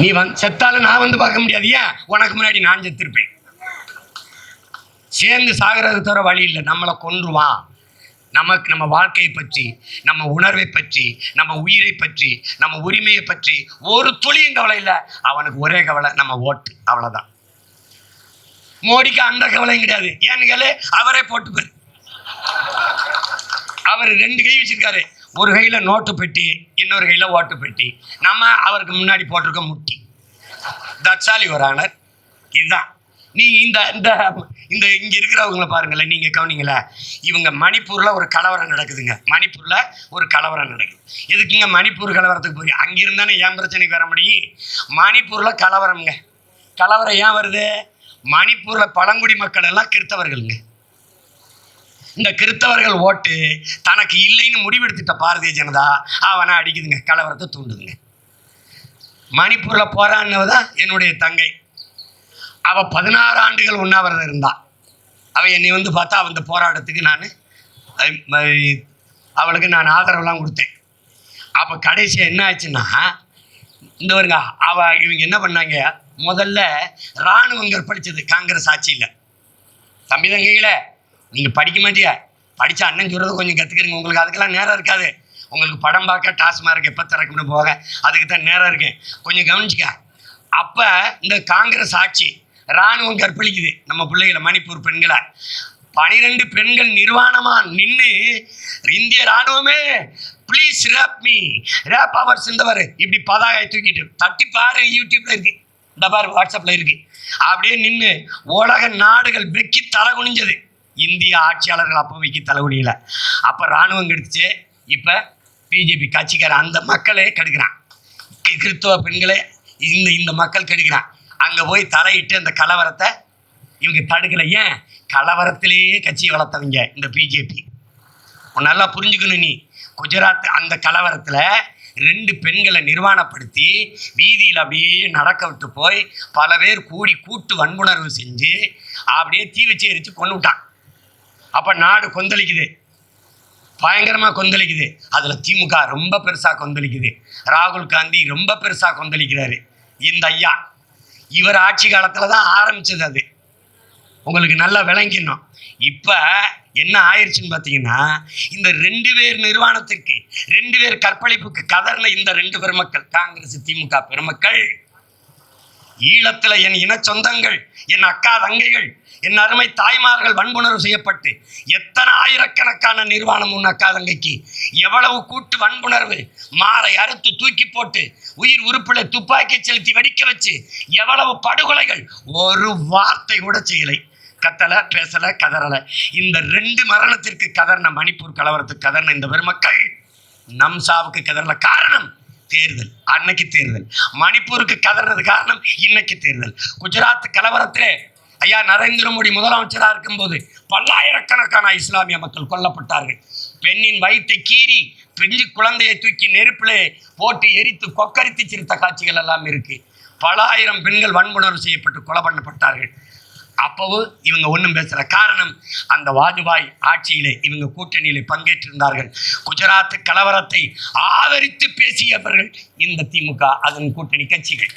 நீ வந் செத்தாலும் நான் வந்து பார்க்க முடியாது ஏன் உனக்கு முன்னாடி நான் செத்திருப்பேன். சேர்ந்து சாகிறது தவிர வழி இல்லை. நம்மளை கொன்றுவான் நமக்கு நம்ம வாழ்க்கையை பற்றி நம்ம உணர்வை பற்றி நம்ம உயிரை பற்றி நம்ம உரிமையை பற்றி ஒரு துளியும் கவலை இல்லை. அவனுக்கு ஒரே கவலை நம்ம ஓட்டு. அவ்வளோதான் மோடிக்கு அந்த கவலையும் கிடையாது. ஏன்னு கேளு அவரே போட்டுப்பார். அவர் ரெண்டு கை வச்சிருக்காரு. ஒரு கையில் நோட்டு பெட்டி இன்னொரு கையில் ஓட்டு பெட்டி. நம்ம அவருக்கு முன்னாடி போட்டிருக்க முட்டி. தட்சாலி வரானர் இதுதான். நீ இந்த இந்த இந்த இங்கே இருக்கிறவங்கள பாருங்களேன் நீங்கள் கவனிங்களே. இவங்க மணிப்பூரில் ஒரு கலவரம் நடக்குதுங்க. மணிப்பூரில் ஒரு கலவரம் நடக்குது. எதுக்குங்க மணிப்பூர் கலவரத்துக்கு போய் அங்கிருந்தானே ஏன் பிரச்சனைக்கு வர முடியும்? மணிப்பூரில் கலவரம்ங்க. கலவரம் ஏன் வருது? மணிப்பூரில் பழங்குடி மக்கள் எல்லாம் கிறித்தவர்களுங்க இந்த கிறித்தவர்கள் ஓட்டு தனக்கு இல்லைன்னு முடிவெடுத்துட்ட பாரதிய ஜனதா அவனை அடிக்குதுங்க கலவரத்தை தூண்டுதுங்க. மணிப்பூரில் போராடினவ தான் என்னுடைய தங்கை. அவள் பதினாறு ஆண்டுகள் உண்ணாவிரதம் இருந்தா. அவள் என்னை வந்து பார்த்தா அந்த போராட்டத்துக்கு நான் அவளுக்கு நான் ஆதரவெல்லாம் கொடுத்தேன். அப்போ கடைசியாக என்ன ஆச்சுன்னா இந்த வருங்க அவ இவங்க என்ன பண்ணாங்க முதல்ல இராணுவம் கற்பழிச்சது காங்கிரஸ் ஆட்சியில். தம்பி தங்கைகளே நீங்கள் படிக்க மாட்டியா? படித்த அண்ணன் சொல்கிறத கொஞ்சம் கற்றுக்கிறீங்க உங்களுக்கு அதுக்கெல்லாம் நேரம் இருக்காது. உங்களுக்கு படம் பார்க்க டாஸ்மார்க் எப்போ திறக்கணும் போக அதுக்கு தான் நேரம் இருக்கு. கொஞ்சம் கவனிச்சுக்க. அப்போ இந்த காங்கிரஸ் ஆட்சி இராணுவம் கற்பழிக்குது. நம்ம பிள்ளைகளை மணிப்பூர் பெண்களை. பனிரெண்டு பெண்கள் நிர்வாணமா நின்று இந்திய ராணுவமே ப்ளீஸ் ரேப் மீ ரேப் அவர் சிந்தவர் இப்படி பதாகை தூக்கிட்டு தட்டி பாரு யூடியூப்ல இருக்கு. இந்த பாரு வாட்ஸ்அப்ல இருக்கு. அப்படியே நின்று உலக நாடுகள் வெக்கி தலை குனிஞ்சது. இந்திய ஆட்சியாளர்கள் அப்போ தலைவலியில் அப்போ ராணுவம் கெடுத்துச்சு. இப்போ பிஜேபி கட்சிக்கார அந்த மக்களே கெடுக்கிறான். கிறிஸ்துவ பெண்களே இந்த இந்த மக்கள் கெடுக்கிறான். அங்கே போய் தலையிட்டு அந்த கலவரத்தை இவங்க தடுக்கலை. ஏன்? கலவரத்திலேயே கட்சி வளர்த்தவங்க இந்த பிஜேபி உன் நல்லா புரிஞ்சுக்கணும் நீ. குஜராத் அந்த கலவரத்தில் ரெண்டு பெண்களை நிர்வாணப்படுத்தி வீதியில் அப்படியே நடக்க விட்டு போய் பல பேர் கூடி கூட்டு வன்புணர்வு செஞ்சு அப்படியே தீ வச்சு எரித்து கொண்டு விட்டான் அப்போ நாடு கொந்தளிக்குது. பயங்கரமாக கொந்தளிக்குது. அதில் திமுக ரொம்ப பெருசாக கொந்தளிக்குது. ராகுல் காந்தி ரொம்ப பெருசாக கொந்தளிக்கிறாரு. இந்த ஐயா. இவர் ஆட்சி காலத்தில் தான் ஆரம்பிச்சது அது. உங்களுக்கு நல்லா விளங்கிடணும். இப்போ என்ன ஆயிடுச்சுன்னு பார்த்தீங்கன்னா இந்த ரெண்டு பேர் நிர்வாணத்துக்கு ரெண்டு பேர் கற்பழிப்புக்கு கதர்ல இந்த ரெண்டு பெருமக்கள் காங்கிரஸ் திமுக பெருமக்கள் ஈழத்தில் என் இன சொந்தங்கள் என் அக்கா தங்கைகள் என் அருமை தாய்மார்கள் வன்புணர்வு செய்யப்பட்டு எத்தனை ஆயிரக்கணக்கான நிர்வாணம் உன் அக்கா தங்கைக்கு. எவ்வளவு கூட்டு வன்புணர்வு மாறை அறுத்து தூக்கி போட்டு உயிர் உறுப்பில் துப்பாக்கி செலுத்தி வெடிக்க வச்சு எவ்வளவு படுகொலைகள் ஒரு வார்த்தை கூட செய்யலை. கத்தலை பேசலை கதறலை. இந்த ரெண்டு மரணத்திற்கு கதர்ன மணிப்பூர் கலவரத்துக்கு கதர்ன இந்த பெருமக்கள் நம் சாவுக்கு கதறல. காரணம் தேர்தல் அன்னைக்கு தேர்தல். மணிப்பூருக்கு கதறது காரணம் இன்னைக்கு தேர்தல். குஜராத் கலவரத்திலே ஐயா நரேந்திர மோடி முதலமைச்சராக இருக்கும்போது பல்லாயிரக்கணக்கான இஸ்லாமிய மக்கள் கொல்லப்பட்டார்கள். பெண்ணின் வயிற்றை கீறி பெஞ்சு குழந்தையை தூக்கி நெருப்பிலே போட்டு எரித்து கொக்கரித்து சிரித்த காட்சிகள் எல்லாம் இருக்கு. பல ஆயிரம் பெண்கள் வன்புணர்வு செய்யப்பட்டு கொலை பண்ணப்பட்டார்கள். அப்பவும் இவங்க ஒன்றும் பேசல. காரணம் அந்த வாஜ்பாய் ஆட்சியிலே இவங்க கூட்டணியிலே பங்கேற்றிருந்தார்கள். குஜராத் கலவரத்தை ஆதரித்து பேசியவர்கள் இந்த திமுக அதன் கூட்டணி கட்சிகள்.